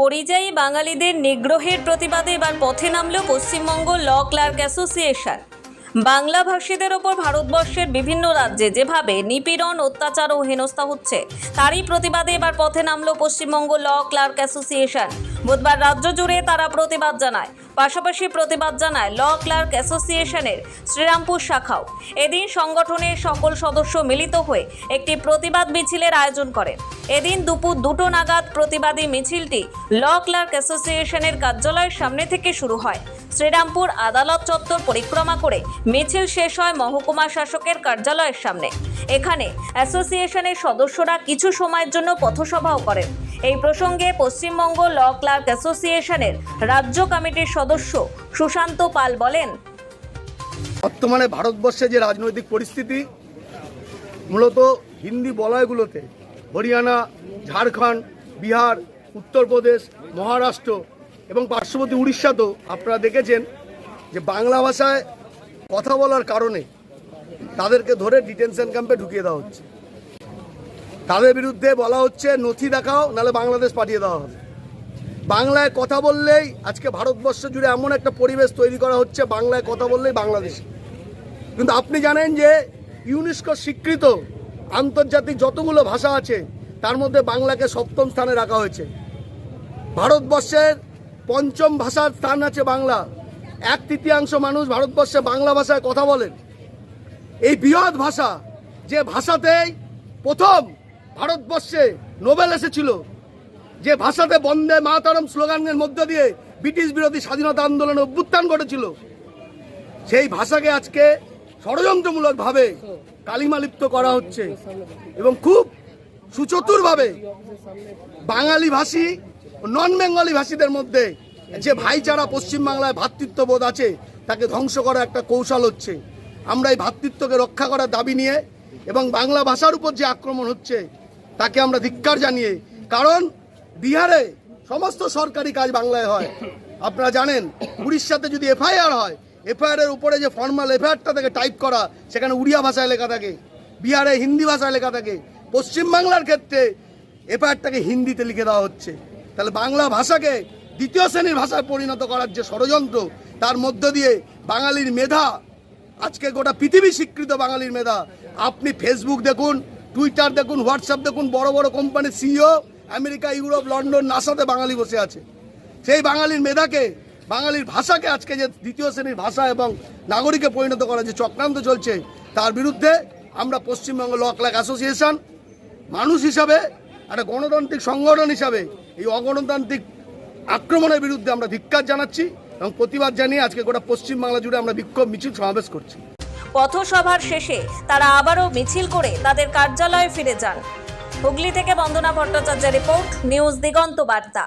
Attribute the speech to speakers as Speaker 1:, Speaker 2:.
Speaker 1: পরিযায়ী বাঙালিদের নিগ্রহের প্রতিবাদে এবার পথে নামল Paschimbanga law clerk association. Bangla ভাষীদের ওপর ভারতবর্ষের বিভিন্ন রাজ্যে যেভাবে নিপীড়ন, অত্যাচার ও হেনস্থা হচ্ছে, তারই প্রতিবাদে এবার পথে নামল পশ্চিমবঙ্গ ল ক্লার্ক অ্যাসোসিয়েশন। বুধবার রাজ্য জুড়ে তারা প্রতিবাদ জানায়। পাশাপাশি প্রতিবাদ জানায় ল ক্লার্ক অ্যাসোসিয়েশনের শ্রীরামপুর শাখাও। এদিন সংগঠনের সকল সদস্য মিলিত হয়ে একটি প্রতিবাদ মিছিলের আয়োজন করেন এদিন দুপুর দুটো নাগাদ প্রতিবাদী মিছিলটি ল ক্লার্ক অ্যাসোসিয়েশনের কার্যালয়ের সামনে থেকে শুরু হয়। শ্রীরামপুর আদালত চত্বর পরিক্রমা করে মিছিল শেষ হয় মহকুমা শাসকের কার্যালয়ের সামনে। এখানে অ্যাসোসিয়েশনের সদস্যরা কিছু সময়ের জন্য পথসভাও করেন। এই প্রসঙ্গে পশ্চিমবঙ্গ ল ক্লার্ক অ্যাসোসিয়েশনের রাজ্য কমিটির সদস্য সুশান্ত পাল বলেন,
Speaker 2: বর্তমানে ভারতবর্ষে যে রাজনৈতিক পরিস্থিতি, মূলত হিন্দি বলয়গুলোতে, হরিয়ানা, ঝাড়খণ্ড, বিহার, উত্তরপ্রদেশ, মহারাষ্ট্র এবং পার্শ্ববর্তী উড়িষ্যাতেও আপনারা দেখেছেন যে বাংলা ভাষায় কথা বলার কারণে তাদেরকে ধরে ডিটেনশন ক্যাম্পে ঢুকিয়ে দেওয়া হচ্ছে। তাদের বিরুদ্ধে বলা হচ্ছে, নথি দেখাও, নাহলে বাংলাদেশ পাঠিয়ে দেওয়া হবে। বাংলায় কথা বললেই আজকে ভারতবর্ষ জুড়ে এমন একটা পরিবেশ তৈরি করা হচ্ছে, বাংলায় কথা বললেই বাংলাদেশ। কিন্তু আপনি জানেন যে ইউনেস্কো স্বীকৃত আন্তর্জাতিক যতগুলো ভাষা আছে, তার মধ্যে বাংলাকে সপ্তম স্থানে রাখা হয়েছে। ভারতবর্ষের পঞ্চম ভাষার স্থান আছে বাংলা। এক তৃতীয়াংশ মানুষ ভারতবর্ষে বাংলা ভাষায় কথা বলেন। এই বৃহৎ ভাষা যে ভাষাতেই প্রথম ভারতবর্ষে নোবেল এসেছিল, যে ভাষাতে বন্দে মাতারম স্লোগানের মধ্য দিয়ে ব্রিটিশ বিরোধী স্বাধীনতা আন্দোলনে অভ্যুত্থান ঘটেছিল। সেই ভাষাকে আজকে ষড়যন্ত্রমূলকভাবে কালিমালিপ্ত করা হচ্ছে এবং খুব সুচতুরভাবে বাঙালি ভাষী নন বেঙ্গলি ভাষীদের মধ্যে যে ভাইচারা পশ্চিমবাংলায় ভ্রাতৃত্ববোধ আছে, তাকে ধ্বংস করা একটা কৌশল হচ্ছে। আমরা এই ভ্রাতৃত্বকে রক্ষা করার দাবি নিয়ে এবং বাংলা ভাষার উপর যে আক্রমণ হচ্ছে, তাকে আমরা ধিক্কার জানিয়ে, কারণ বিহারে সমস্ত সরকারি কাজ বাংলায় হয়। আপনারা জানেন, উড়িষ্যাতে যদি এফআইআর হয় এফআইআর এর উপরে যে ফর্মাল এফআইআরটা থেকে টাইপ করা, সেখানে উড়িয়া ভাষায় লেখা থাকে, বিহারে হিন্দি ভাষায় লেখা থাকে পশ্চিমবাংলার ক্ষেত্রে এফআইআরটাকে হিন্দিতে লিখে দেওয়া হচ্ছে। তাহলে বাংলা ভাষাকে দ্বিতীয় শ্রেণির ভাষায় পরিণত করার যে ষড়যন্ত্র, তার মধ্য দিয়ে বাঙালির মেধা, আজকে গোটা পৃথিবী স্বীকৃত বাঙালির মেধা। আপনি ফেসবুক দেখুন টুইটার দেখুন হোয়াটসঅ্যাপ দেখুন, বড় বড় কোম্পানির সিইও আমেরিকা, ইউরোপ, লন্ডন, নাসাতে বাঙালি বসে আছে। সেই বাঙালির মেধাকে, বাঙালির ভাষাকে আজকে যে দ্বিতীয় শ্রেণির ভাষা এবং নাগরিকে পরিণত করার যে চক্রান্ত চলছে, তার বিরুদ্ধে আমরা পশ্চিমবঙ্গ ল ক্লাক অ্যাসোসিয়েশন মানুষ হিসাবে, একটা গণতান্ত্রিক সংগঠন হিসাবে এই অগণতান্ত্রিক আক্রমণের বিরুদ্ধে আমরা ধিক্কার জানাচ্ছি এবং প্রতিবাদ জানিয়ে আজকে গোটা পশ্চিমবাংলা জুড়ে আমরা বিক্ষোভ মিছিল সমাবেশ করছি।
Speaker 1: পথসভার শেষে তারা আবারও মিছিল করে তাদের কার্যালয়ে ফিরে যান। হুগলি থেকে বন্দনা ভট্টাচার্যের রিপোর্ট, নিউজ দিগন্ত বার্তা।